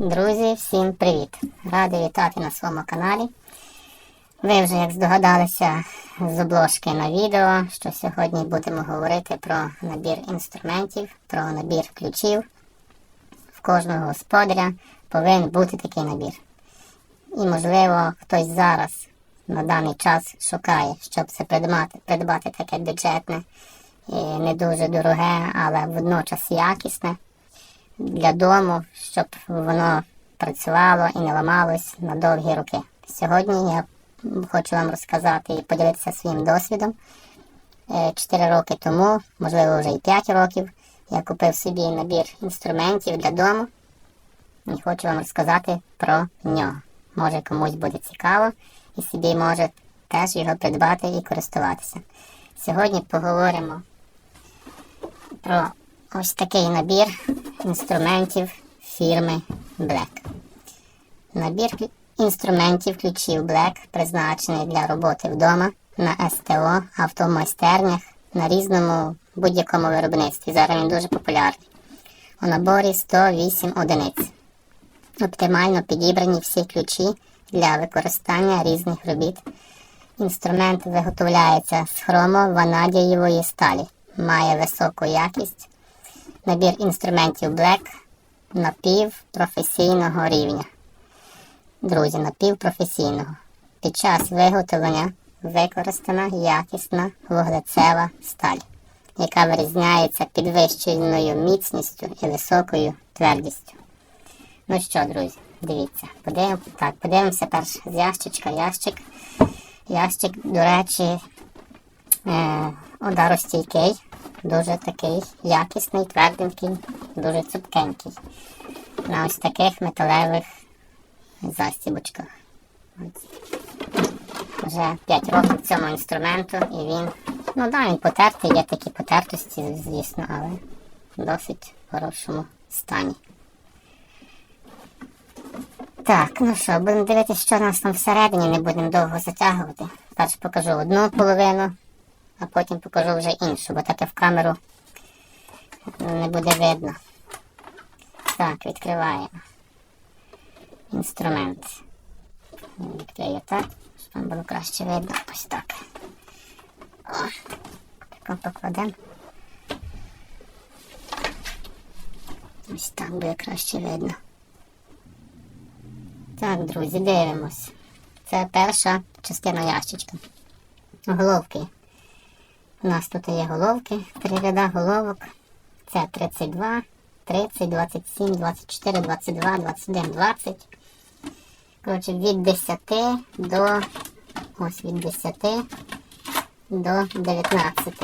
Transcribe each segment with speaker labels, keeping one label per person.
Speaker 1: Друзі, всім привіт! Радий вітати на своєму каналі. Ви вже, як здогадалися з обложки на відео, що сьогодні будемо говорити про набір інструментів, про набір ключів. В кожного господаря повинен бути такий набір. І, можливо, хтось зараз на даний час шукає, щоб це придбати, придбати таке бюджетне, і не дуже дороге, але водночас якісне для дому, щоб воно працювало і не ламалось на довгі роки. Сьогодні я хочу вам розказати і поділитися своїм досвідом. Е, Чотири роки тому, можливо, вже і 5 років, я купив собі набір інструментів для дому і хочу вам розказати про нього. Може комусь буде цікаво і собі може теж його придбати і користуватися. Сьогодні поговоримо про ось такий набір інструментів фірми Black. Набір інструментів ключів Black призначений для роботи вдома на СТО, автомайстернях, на різному будь-якому виробництві. Зараз він дуже популярний. У наборі 108 одиниць. Оптимально підібрані всі ключі для використання різних робіт. Інструмент виготовляється з хромо-ванадієвої сталі, має високу якість. Набір інструментів Black напівпрофесійного рівня. Друзі, напівпрофесійного. Під час виготовлення використана якісна вуглецева сталь, яка вирізняється підвищеною міцністю і високою твердістю. Ну що, друзі, дивіться, подивимо, так, подивимося перш з ящичка. Ящик. Ящик, до речі, е, ударостійкий, дуже такий якісний, тверденький, дуже цупкенький. На ось таких металевих застібочках. Вже 5 років цьому інструменту і він, ну да, він потертий, є такі потертості, звісно, але в досить хорошому стані. Так, ну що, будемо дивитися, що у нас там всередині, не будемо довго затягувати. Перш покажу одну половину, а потім покажу вже іншу, бо таке в камеру не буде видно. Так, відкриваємо інструмент. Відкрию так, щоб вам було краще видно. Ось так. О, тако покладемо. Ось так буде краще видно. Так, друзі, дивимось. Це перша частина ящичка. Головки. У нас тут є головки, три ряда головок. Це 32, 30, 27, 24, 22, 21, 20. Коротше, від 10 до ось від 10 до 19.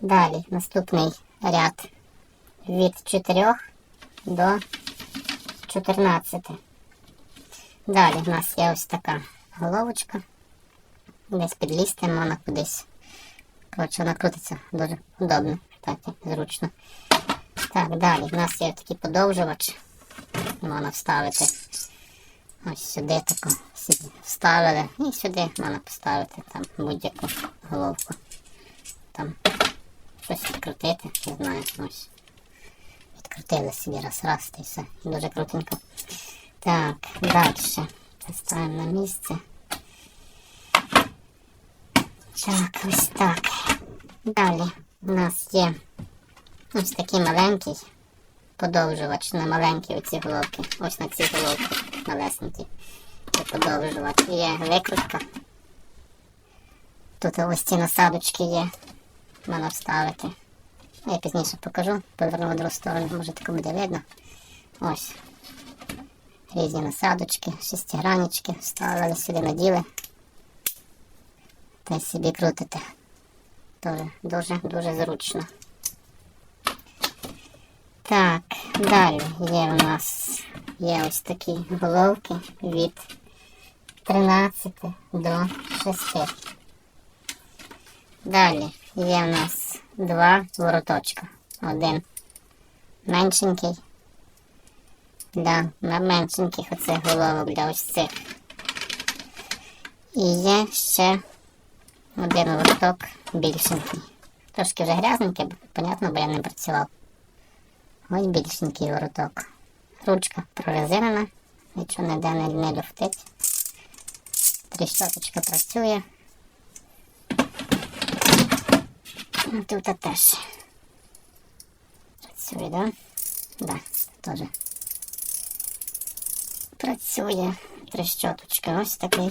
Speaker 1: Далі наступний ряд від 4 до 14. Далі в нас є ось така головочка. Десь підлізти можна кудись. Коротше, вона крутиться дуже удобно, так, зручно. Так, далі в нас є такий подовжувач. Можна вставити ось сюди таку вставили і сюди можна поставити там будь-яку головку. Там щось відкрутити, не знаю, ось. Відкрутили собі раз раз й все. Дуже крутенько. Так, далі. Ставимо на місце. Так, ось так. Далі у нас є ось такий маленький подовжувач на маленькі оці головки. Ось на ці головки малесенькі. Це подовжувач. Є викрутка. Тут ось ці насадочки є. Можна вставити. Я пізніше покажу. Поверну в другу сторону, може тако буде видно. Ось. Різні насадочки, шестигранічки, вставили сюди наділи. Та собі крутите. Дуже, дуже, дуже зручно. Так, далі є у нас є ось такі головки від 13 до 6. Далі є у нас два вороточка. Один меншенький для меншеньких оцих головок для ось цих. І є ще один вороток більшенький. Трошки вже грязненький, понятно, бо я не працював. Ось більшенький вороток. ручка прорезинена, нічого ніде не, не люфтить. Тріщоточка працює. Тут теж працює, да? Да, теж. Працює трещоточка. Ось такий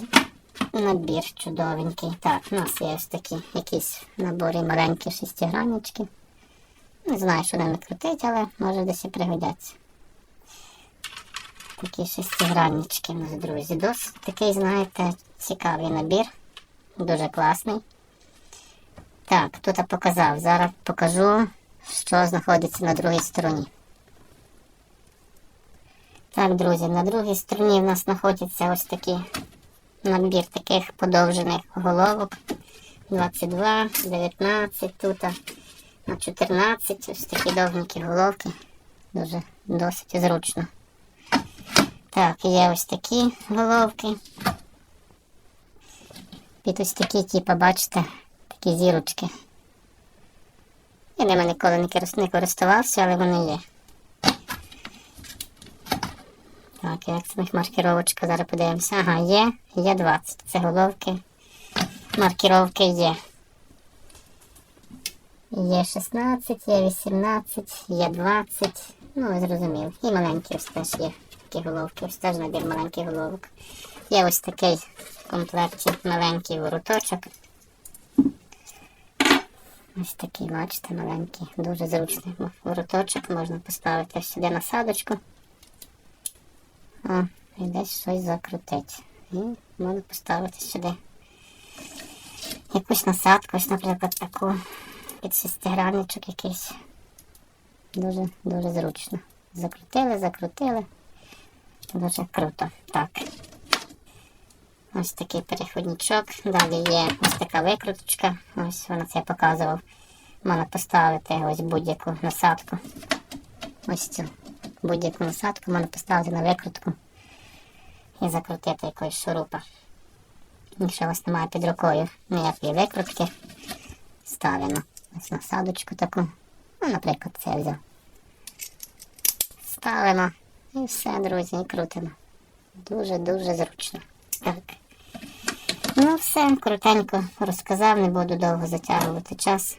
Speaker 1: набір чудовенький. Так, у нас є ось такі якісь набори маленькі шестиграннички. Не знаю, що ними крутить, але може десь і пригодяться. Такі шестиграннички у нас, друзі. Досить такий, знаєте, цікавий набір. Дуже класний. Так, тут я показав. Зараз покажу, що знаходиться на другій стороні. Так, друзі, на другій стороні в нас знаходиться ось такий набір таких подовжених головок. 22, 19 тут, на 14, ось такі довгенькі головки. Дуже досить зручно. Так, є ось такі головки. Під ось такі, типу, бачите, такі зірочки. Я ними ніколи не корис- не користувався, але вони є. Так, як це них маркіровочка, зараз подивимося. Ага, є, є 20. Це головки. Маркіровки є. Є 16, є 18, є 20. Ну, ви зрозуміли. І маленькі ось теж є такі головки. Ось теж набір маленьких головок. Є ось такий в комплекті маленький вороточок. Ось такий, бачите, маленький, дуже зручний вороточок. Можна поставити сюди насадочку. О, і десь щось закрутить. І можна поставити сюди якусь насадку, ось, наприклад, таку під шестигранничок якийсь. Дуже, дуже зручно. Закрутили, закрутили. Дуже круто. Так. Ось такий переходничок. Далі є ось така викруточка. Ось вона це показував. Можна поставити ось будь-яку насадку. Ось цю будь-яку насадку можна поставити на викрутку і закрутити якоїсь шурупа. Якщо у вас немає під рукою ніякої викрутки, ставимо ось насадочку таку. Ну, наприклад, це взяв. Ставимо і все, друзі, і крутимо. Дуже-дуже зручно. Так. Ну, все, коротенько розказав, не буду довго затягувати час.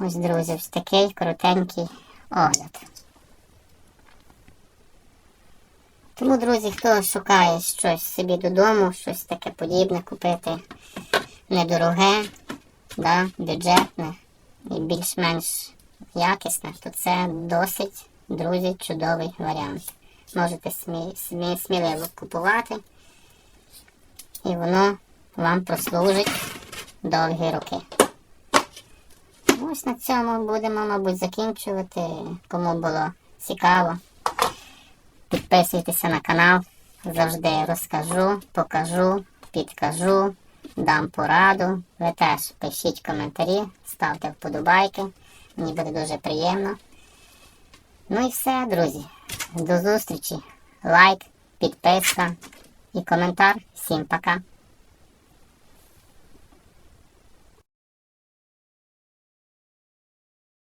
Speaker 1: Ось, друзі, ось такий коротенький огляд. Тому, друзі, хто шукає щось собі додому, щось таке подібне купити недороге, да, бюджетне і більш-менш якісне, то це досить, друзі, чудовий варіант. Можете смі, смі, сміливо купувати, і воно вам прослужить довгі роки. Ось на цьому будемо, мабуть, закінчувати. Кому було цікаво. Підписуйтеся на канал. Завжди розкажу, покажу, підкажу, дам пораду. Ви теж пишіть коментарі, ставте вподобайки. Мені буде дуже приємно. Ну і все, друзі. До зустрічі. Лайк, підписка і коментар. Всім пока.